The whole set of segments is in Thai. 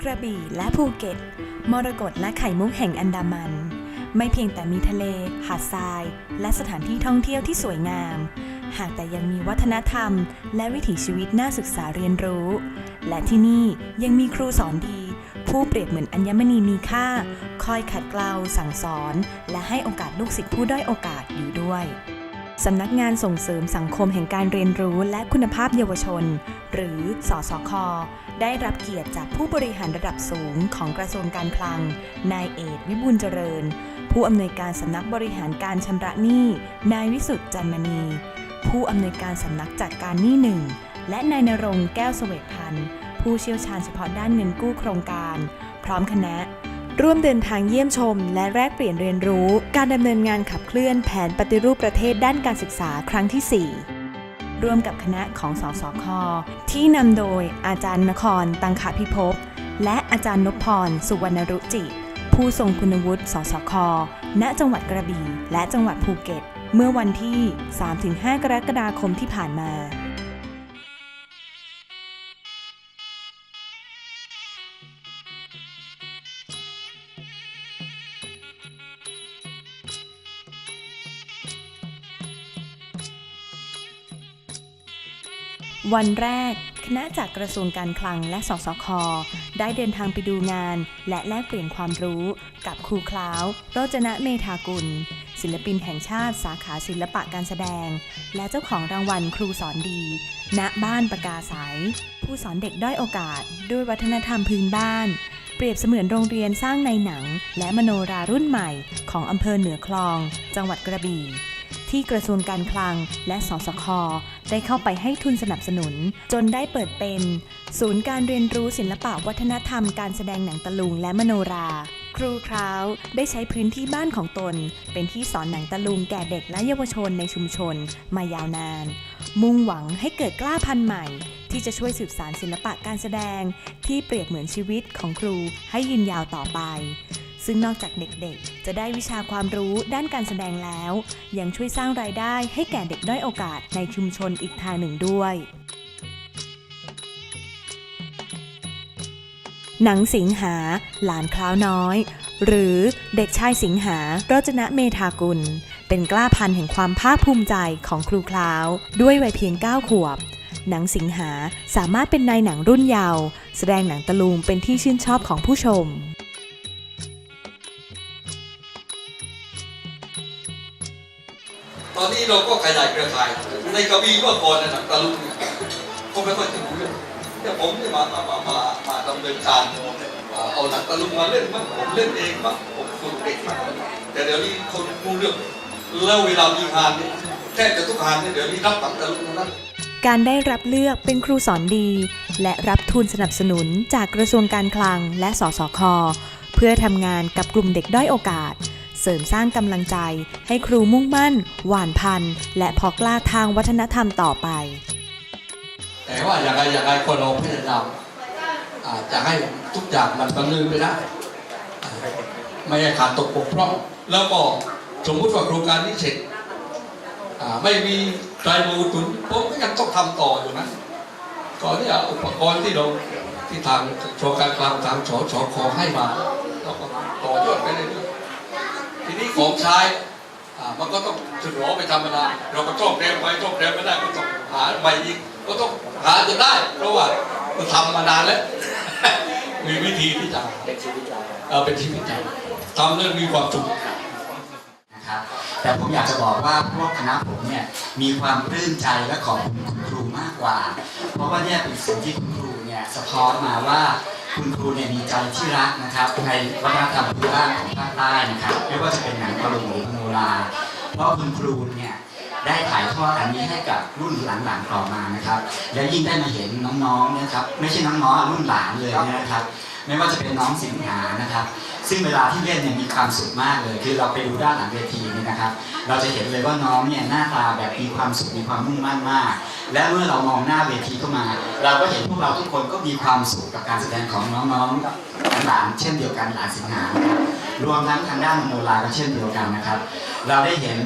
กระบี่และภูเก็ต มรกตและไข่มุกแห่งอันดามัน ไม่เพียงแต่มีทะเล หาดทราย และสถานที่ท่องเที่ยวที่สวยงาม หากแต่ยังมีวัฒนธรรม และวิถีชีวิตน่าศึกษาเรียนรู้ และที่นี่ยังมีครูสอนดี ผู้เปรียบเหมือนอัญมณีมีค่า คอยขัดเกลาสั่งสอน และให้โอกาสลูกศิษย์ผู้ด้อยโอกาสอยู่ด้วย สำนักงานส่งเสริมสังคมแห่งการเรียนรู้และคุณภาพเยาวชน หรือสอสค ได้รับเกียรติจากผู้บริหารระดับสูงของกระทรวงการคลัง นายเอกวิบูลเจริญ ผู้อำนวยการสำนักบริหารการชำระหนี้ นายวิสุทธ์จันมณี ผู้อำนวยการสำนักจัดการหนี้หนึ่ง และนายนรงแก้วสเสวตพันธ์ ผู้เชี่ยวชาญเฉพาะด้านเงินกู้โครงการ พร้อมคณะ ร่วมเดินทางเยี่ยมชม และแลกเปลี่ยนเรียนรู้ การดำเนินงานขับเคลื่อนแผนปฏิรูปประเทศด้านการศึกษาครั้งที่ 4 ร่วมกับคณะของสสค ที่นำโดยอาจารย์นคร ตังคพิภพและอาจารย์นพพร สุวรรณรุจิ ผู้ทรงคุณวุฒิสสค ณ จังหวัดกระบี่ และจังหวัดภูเก็ต เมื่อวันที่ 3-5 กรกฎาคมที่ผ่านมา วันแรก คณะจากกระทรวงการคลังและสสค ได้เดินทางไปดูงาน และแลกเปลี่ยนความรู้กับครูคล้าว โรจนะเมธากุล ศิลปินแห่งชาติสาขาศิลปะการแสดง และเจ้าของรางวัลครูสอนดี ณบ้านประกาสาย ผู้สอนเด็กด้อยโอกาส ด้วยวัฒนธรรมพื้นบ้าน เปรียบเสมือนโรงเรียนสร้างในหนัง และมโนรารุ่นใหม่ ของอำเภอเหนือคลอง จังหวัดกระบี่ ที่กระทรวงการคลังและสสค ได้เข้าไปให้ทุนสนับสนุน จนได้เปิดเป็น ศูนย์การเรียนรู้ศิลปะวัฒนธรรมการแสดงหนังตะลุงและมโนรา ครูคราวได้ใช้พื้นที่บ้านของตน เป็นที่สอนหนังตะลุงแก่เด็กและเยาวชนในชุมชน มายาวนาน มุ่งหวังให้เกิดกล้าพันธุ์ใหม่ ที่จะช่วยสืบสานศิลปะการแสดง ที่เปรียบเหมือนชีวิตของครูให้ยืนยาวต่อไป ซึ่งนอกจากเด็กๆ จะได้วิชาความรู้ด้านการแสดงแล้ว ยังช่วยสร้างรายได้ให้แก่เด็กด้อยโอกาสในชุมชนอีกทางหนึ่งด้วย หนังสิงหา หลานคล้าวน้อย หรือเด็กชายสิงหาโรจนะเมธากุล เป็นกล้าพันธุ์แห่งความภาคภูมิใจของครูคล้าว ด้วยวัยเพียง 9 ขวบหนังสิงหาสามารถเป็นนายหนังรุ่นเยาว์แสดงหนังตะลุงเป็นที่ชื่นชอบของผู้ชม ตอนนี้เราก็ขยายเครือข่าย ในกระบี่เมื่อก่อนนะหนังตะลุงเนี่ยก็ไม่ค่อยจะรู้เรื่องแต่ผมเนี่ยมามามามามาดำเนินการเอาหนังตะลุงมาเล่นบ้างผมเล่นเองบ้างผมฝึกเด็กบ้างแต่เดี๋ยวนี้คนรู้เรื่องแล้วเวลามีงานเนี่ยแทบจะทุกงานเนี่ยเดี๋ยวนี้รับหนังตะลุงนั้นการได้รับเลือกเป็นครูสอนดี และรับทุนสนับสนุนจากกระทรวงการคลังและสสค เพื่อทำงานกับกลุ่มเด็กด้อยโอกาส เสริมสร้างกำลังใจให้ครูมุ่งมั่น หวานพันธุ์ และพอกล้าทางวัฒนธรรมต่อไป แต่ว่าอย่างไรอย่างไรคนเราพยายามอาจะให้ทุกอย่างมันดำเนินไปได้ไม่ให้ขาดตกบกพร่อง แล้วก็สมมติว่าโครงการนี้เสร็จไม่มีใครมาอุดหนุนผมก็ยังต้องทำต่ออยู่นะก่อนที่จะอุปกรณ์ที่เราที่ทางโครงการกลางทางสชขอให้มาเราก็ต่อยอดไปเรื่อย นี้ของใช้อ่ามันก็ต้องถึงหรอไปธรรมดาเราก็ต้องแรมไปต้องแรมไม่ได้ก็ต้องหาใหม่อีกก็ต้องหาจนได้ เพราะว่าเราทำมานานแล้ว มีวิธีที่จะเป็นชีวิตเราเป็นชีวิตใจทำเรื่องมีความสุขนะครับแต่ผมอยากจะบอกว่าพวกคณะผมเนี่ยมีความปลื้มใจและขอบคุณคุณครูมากกว่า เพราะว่าเนี่ยเป็นสิ่งที่คุณครูเนี่ยสะท้อนมาว่า คุณครูเนี่ยมีใจที่รักนะครับในวัฒนธรรมพื้นบ้านของภาคใต้นะครับไม่ว่าจะเป็นหนังตะลุงหรือมโนราเพราะคุณครูเนี่ยได้ถ่ายทอดอันนี้ให้กับรุ่นหลังๆต่อมานะครับ แล้วยิ่งได้มาเห็นน้องๆนะครับ ไม่ใช่น้องๆรุ่นหลานเลยนะครับ ไม่ว่าจะเป็นน้องสิงหานะครับ ซึ่งเวลาที่เล่นเนี่ยมีความสุขมากเลย คือเราไปดูด้านหลังเวทีนี่นะครับ เราจะเห็นเลยว่าน้องเนี่ยหน้าตาแบบมีความสุขมีความมุ่งมั่นมาก และเมื่อเรามองหน้าเวทีเข้ามา เราก็เห็นพวกเราทุกคนก็มีความสุขกับการแสดงของน้องๆหลานเช่นเดียวกันหลานสิงหานะครับรวมทั้งทางด้านโนราก็เช่นเดียวกันนะครับ เราได้เห็น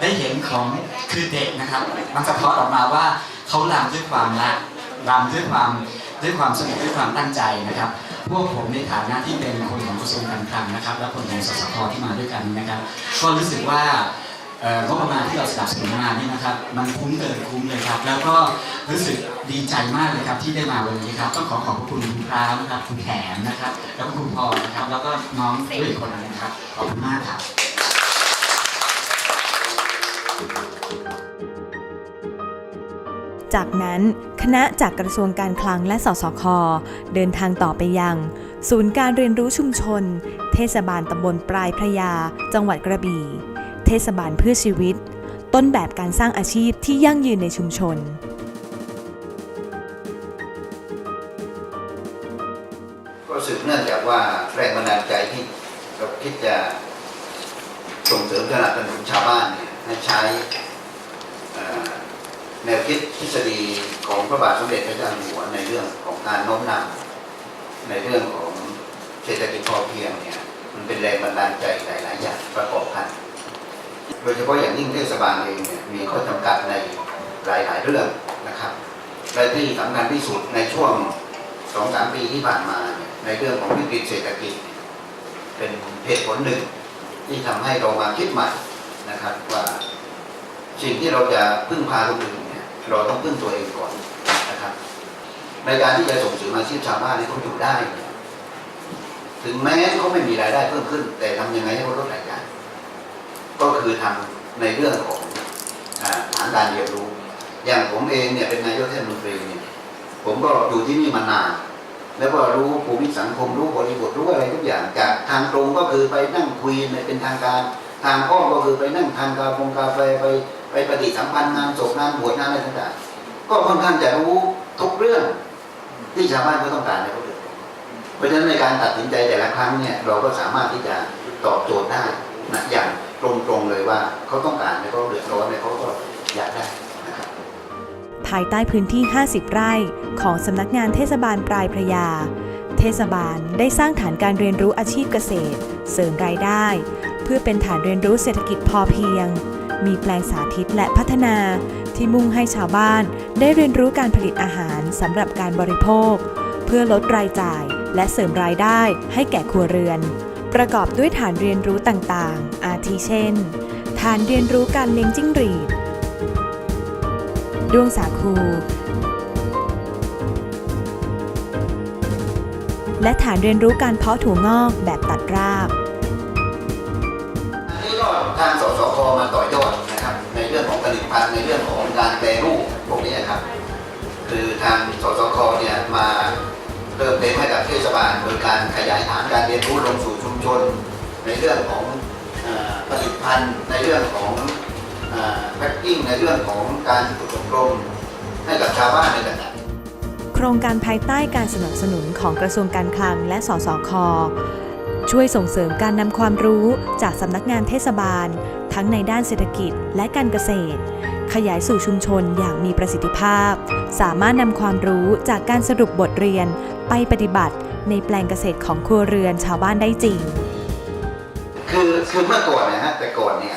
ได้เห็นของคือเด็กนะครับ มันสะท้อนออกมาว่าเขารำด้วยความรักรำด้วยความด้วยความสนุกด้วยความตั้งใจนะครับ พวกผมในฐานะที่เป็นคนของกระทรวงการคลังนะครับ และคนของสสพที่มาด้วยกันนะครับ ก็รู้สึกว่างบประมาณที่เราสนับสนุนมานี่นะครับ มันคุ้มเกินคุ้มเลยครับ แล้วก็รู้สึกดีใจมากเลยครับที่ได้มาวันนี้ครับต้องขอขอบคุณคุณพร้าวนะครับคุณแขมนะครับ แล้วก็คุณพอนะครับ แล้วก็น้องด้วยคนนะครับขอบคุณมากครับ จากนั้นคณะจากกระทรวงการคลังและสสค เดินทางต่อไปยัง ศูนย์การเรียนรู้ชุมชน เทศบาลตำบลปลายพระยา จังหวัดกระบี่ เทศบาลเพื่อชีวิต ต้นแบบการสร้างอาชีพที่ยั่งยืนในชุมชนก็สืบเนื่องจากว่าแรงบันดาลใจที่เราคิดจะส่งเสริมสนับสนุนชาวบ้านเนี่ยให้ใช้ แนวคิดทฤษฎีของพระบาทสมเด็จพระเจ้าอยู่หัวในเรื่องของการโน้มนำในเรื่องของเศรษฐกิจพอเพียงเนี่ยมันเป็นแรงบันดาลใจหลาย ๆ อย่างประกอบกัน โดยเฉพาะอย่างยิ่งเทศบาลเองเนี่ยมีข้อจำกัดในหลาย ๆ เรื่องนะครับและที่สำคัญที่สุดในช่วงสองสามปีที่ผ่านมาเนี่ยในเรื่องของวิกฤตเศรษฐกิจ เป็นเหตุผลหนึ่ง ที่ทำให้เรามาคิดใหม่นะครับว่าสิ่งที่เราจะพึ่งพาคนอื่น เราต้องพึ่งตัวเองก่อนนะครับ ในการที่จะส่งเสริมอาชีพชาวบ้านให้เขาอยู่ได้ ถึงแม้เขาไม่มีรายได้เพิ่มขึ้น แต่ทำยังไงให้เขาลดรายจ่ายก็คือทำในเรื่องของฐานการเรียนรู้ อย่างผมเองเนี่ยเป็นนายกเทศมนตรีเนี่ยผมก็อยู่ที่นี่มานานแล้วก็รู้ภูมิสังคมรู้บริบทรู้อะไรทุกอย่างจากทางตรงก็คือไปนั่งคุยในเป็นทางการ ทางอ้อมก็คือไปนั่งทานกาแฟกาแฟไป ไปปฏิสัมพันธ์งานศพงานบวชงานอะไรต่างๆ ก็ค่อนข้างจะรู้ทุกเรื่องที่ชาวบ้านเขาต้องการในเขาเดือดร้อนเพราะฉะนั้นในการตัดสินใจแต่ละครั้งเนี่ยเราก็สามารถที่จะตอบโจทย์ได้นะอย่างตรงๆเลยว่าเขาต้องการในเขาเดือดร้อนในเขาก็อยากได้นะครับภายใต้พื้นที่ 50 ไร่ของสำนักงานเทศบาลปลายพระยา เทศบาลได้สร้างฐานการเรียนรู้อาชีพเกษตร เสริมรายได้ เพื่อเป็นฐานเรียนรู้เศรษฐกิจพอเพียง มีแปลงสาธิตและพัฒนา ที่มุ่งให้ชาวบ้านได้เรียนรู้การผลิตอาหารสำหรับการบริโภค เพื่อลดรายจ่ายและเสริมรายได้ให้แก่ครัวเรือน ประกอบด้วยฐานเรียนรู้ต่างๆ อาทิเช่น ฐานเรียนรู้การเลี้ยงจิ้งหรีดด้วงสาคู และฐานเรียนรู้การเพาะถั่วงอกแบบตัดราก ทางสสคมาต่อยอดนะครับ ในเรื่องของผลิตภัณฑ์ในเรื่องของการแปรรูปพวกนี้ครับ คือทางสสคเนี่ยมาเติมเต็มให้กับเทศบาลโดยการขยายฐานการเรียนรู้ลงสู่ชุมชน ในเรื่องของอผลิตภัณฑ์ ในเรื่องของแพ็กกิ้งในเรื่องของการฝึกอบรมให้กับชาวบ้านในต่างโครงการภายใต้การสนับสนุนของกระทรวงการคลังและสสค ช่วยส่งเสริมการนำความรู้จากสำนักงานเทศบาล ทั้งในด้านเศรษฐกิจและการเกษตร ขยายสู่ชุมชนอย่างมีประสิทธิภาพ สามารถนำความรู้จากการสรุปบทเรียน ไปปฏิบัติในแปลงเกษตรของครัวเรือนชาวบ้านได้จริง คือคือเมื่อก่อนนะฮะแต่ก่อนเนี่ย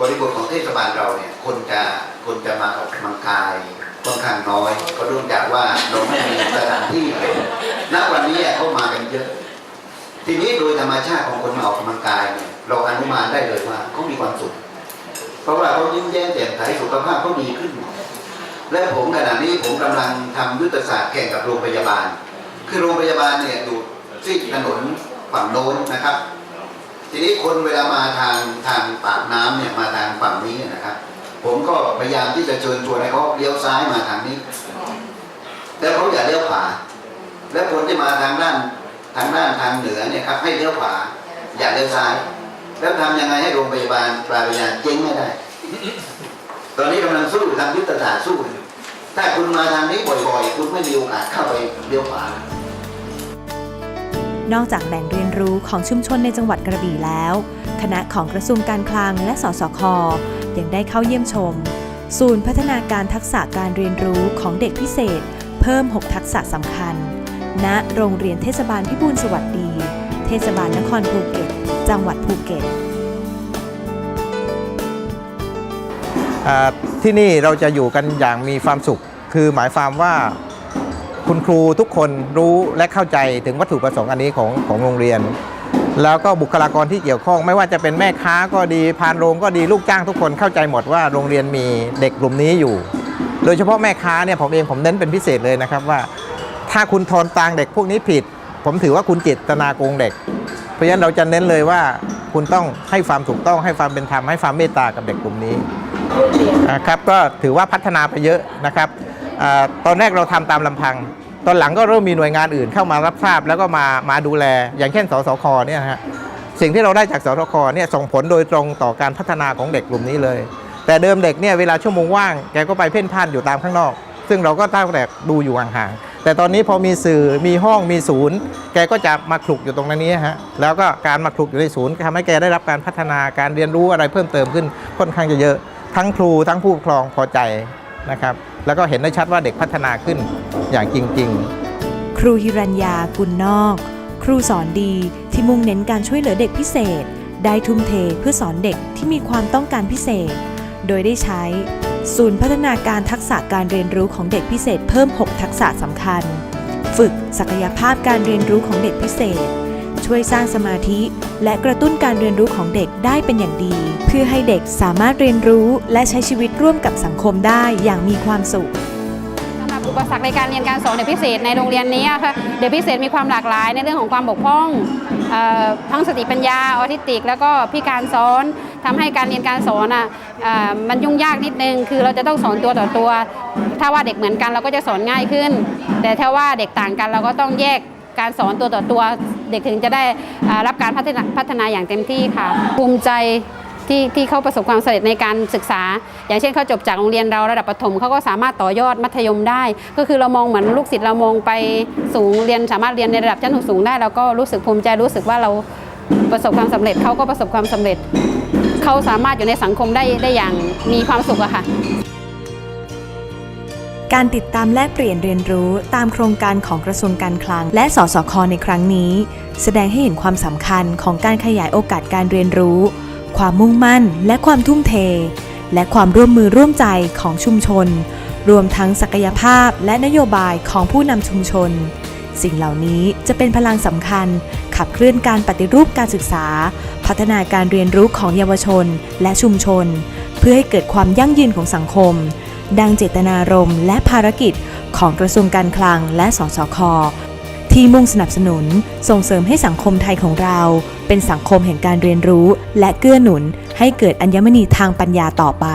บริบทของเทศบาลเราเนี่ยคนจะคนจะมาออกกำลังกายค่อนข้างน้อย ก็เนื่องจากว่าเราไม่มีสถานที่เลยณวันนี้เข้ามากันเยอะ ทีนี้โดยธรรมชาติของคนมาออกกำลังกายเนี่ยเราอนุมานได้เลยว่าเขามีความสุข เพราะว่าเขายิ้มแย้มแจ่มใสสุขภาพเขาดีขึ้น และผมขณะนี้ผมกำลังทำยุทธศาสตร์แข่งกับโรงพยาบาล คือโรงพยาบาลเนี่ยอยู่ที่ถนนฝั่งโน้นนะครับ ทีนี้คนเวลามาทางทางปากน้ำเนี่ยมาทางฝั่งนี้นะครับ ผมก็พยายามที่จะเชิญชวนให้เขาเลี้ยวซ้ายมาทางนี้แล้วเขาอย่าเลี้ยวขวาแล้วคนที่มาทางด้าน ทางด้านทางเหนือเนี่ยครับให้เลี้ยวขวา อย่าเลี้ยวซ้าย แล้วทำยังไงให้โรงพยาบาลปลายพระยาเจ๊งไม่ได้ ตอนนี้กำลังสู้ทางยุทธศาสตร์สู้อยู่ถ้าคุณมาทางนี้บ่อยๆ คุณไม่มีโอกาสเข้าไปเลี้ยวขวานอกจากแหล่งเรียนรู้ของชุมชนในจังหวัดกระบี่แล้ว คณะของกระทรวงการคลังและสสคยังได้เข้าเยี่ยมชม ศูนย์พัฒนาการทักษะการเรียนรู้ของเด็กพิเศษ เพิ่ม 6 ทักษะสำคัญ ณโรงเรียนเทศบาลพิบูลสวัสดี เทศบาลนครภูเก็ต จังหวัดภูเก็ตที่นี่เราจะอยู่กันอย่างมีความสุข คือหมายความว่าคุณครูทุกคนรู้และเข้าใจถึงวัตถุประสงค์อันนี้ของของโรงเรียน แล้วก็บุคลากรที่เกี่ยวข้องไม่ว่าจะเป็นแม่ค้าก็ดีพานโรงก็ดีลูกจ้างทุกคนเข้าใจหมดว่าโรงเรียนมีเด็กกลุ่มนี้อยู่ โดยเฉพาะแม่ค้าเนี่ยผมเองผมเน้นเป็นพิเศษเลยนะครับว่า ถ้าคุณทอนตังเด็กพวกนี้ผิด ผมถือว่าคุณจิตนาโกงเด็ก เพราะฉะนั้นเราจะเน้นเลยว่าคุณต้องให้ความถูกต้องให้ความเป็นธรรมให้ความเมตตากับเด็กกลุ่มนี้นะครับก็ถือว่าพัฒนาไปเยอะนะครับอตอนแรกเราทำตามลำพัง ตอนหลังก็เริ่มมีหน่วยงานอื่นเข้ามารับทราบแล้วก็มามาดูแล อย่างเช่น สสคเนี่ยฮะสิ่งที่เราได้จากสสคเนี่ยส่งผลโดยตรงต่อการพัฒนาของเด็กกลุ่มนี้เลย แต่เดิมเด็กเนี่ยเวลาชั่วโมงว่างแกก็ไปเพ่นพ่านอยู่ตามข้างนอก ซึ่งเราก็ตั้งแต่ดูอยู่ห่างๆ แต่ตอนนี้พอมีสื่อมีห้องมีศูนย์ แกก็จะมาคลุกอยู่ตรงนั้นนี้ฮะแล้วก็การมาคลุกอยู่ในศูนย์ทำให้แกได้รับการพัฒนาการเรียนรู้อะไรเพิ่มเติมขึ้นค่อนข้างจะเยอะ ทั้งครูทั้งผู้ปกครองพอใจนะครับแล้วก็เห็นได้ชัดว่าเด็กพัฒนาขึ้นอย่างจริง ๆ ครูฮิรัญญากุลนอก ครูสอนดีที่มุ่งเน้นการช่วยเหลือเด็กพิเศษ ได้ทุ่มเทเพื่อสอนเด็กที่มีความต้องการพิเศษ โดยได้ใช้ ศูนย์พัฒนาการทักษะการเรียนรู้ของเด็กพิเศษเพิ่ม 6 ทักษะสำคัญ ฝึกศักยภาพการเรียนรู้ของเด็กพิเศษ ช่วยสร้างสมาธิ และกระตุ้นการเรียนรู้ของเด็กได้เป็นอย่างดี เพื่อให้เด็กสามารถเรียนรู้และใช้ชีวิตร่วมกับสังคมได้อย่างมีความสุขสำหรับอุปสรรคในการเรียนการสอนเด็กพิเศษในโรงเรียนนี้ค่ะเด็กพิเศษมีความหลากหลายในเรื่องของความบกพร่อง ทั้งสติปัญญาออทิสติก แล้วก็พิการซ้อนทำให้การเรียนการสอนอะมันยุ่งยากนิดนึง คือเราจะต้องสอนตัวต่อตัว ถ้าว่าเด็กเหมือนกันเราก็จะสอนง่ายขึ้น แต่ถ้าว่าเด็กต่างกันเราก็ต้องแยกการสอนตัวต่อตัว เด็กถึงจะได้รับการพัฒนาพัฒนาอย่างเต็มที่ค่ะ ภูมิใจ ที่ที่เขาประสบความสำเร็จในการศึกษา อย่างเช่นเขาจบจากโรงเรียนเราระดับประถมเขาก็สามารถต่อยอดมัธยมได้ ก็คือเรามองเหมือนลูกศิษย์เรามองไปสูงเรียนสามารถเรียนในระดับชั้นสูงได้เราก็รู้สึกภูมิใจรู้สึกว่าเราประสบความสำเร็จเขาก็ประสบความสำเร็จเขาสามารถอยู่ในสังคมได้ได้อย่างมีความสุขอะค่ะการติดตามแลกเปลี่ยนเรียนรู้ตามโครงการของกระทรวงการคลัง และสสคในครั้งนี้ แสดงให้เห็นความสำคัญของการขยายโอกาสการเรียนรู้ ความมุ่งมั่นและความทุ่มเท และความร่วมมือร่วมใจของชุมชน รวมทั้งศักยภาพและนโยบายของผู้นำชุมชน สิ่งเหล่านี้จะเป็นพลังสำคัญ ขับเคลื่อนการปฏิรูปการศึกษา พัฒนาการเรียนรู้ของเยาวชนและชุมชน เพื่อให้เกิดความยั่งยืนของสังคม ดังเจตนารมณ์และภารกิจของกระทรวงการคลังและสสค ที่มุ่งสนับสนุนส่งเสริมให้สังคมไทยของเรา เป็นสังคมแห่งการเรียนรู้และเกื้อหนุนให้เกิดอัญมณีทางปัญญาต่อไป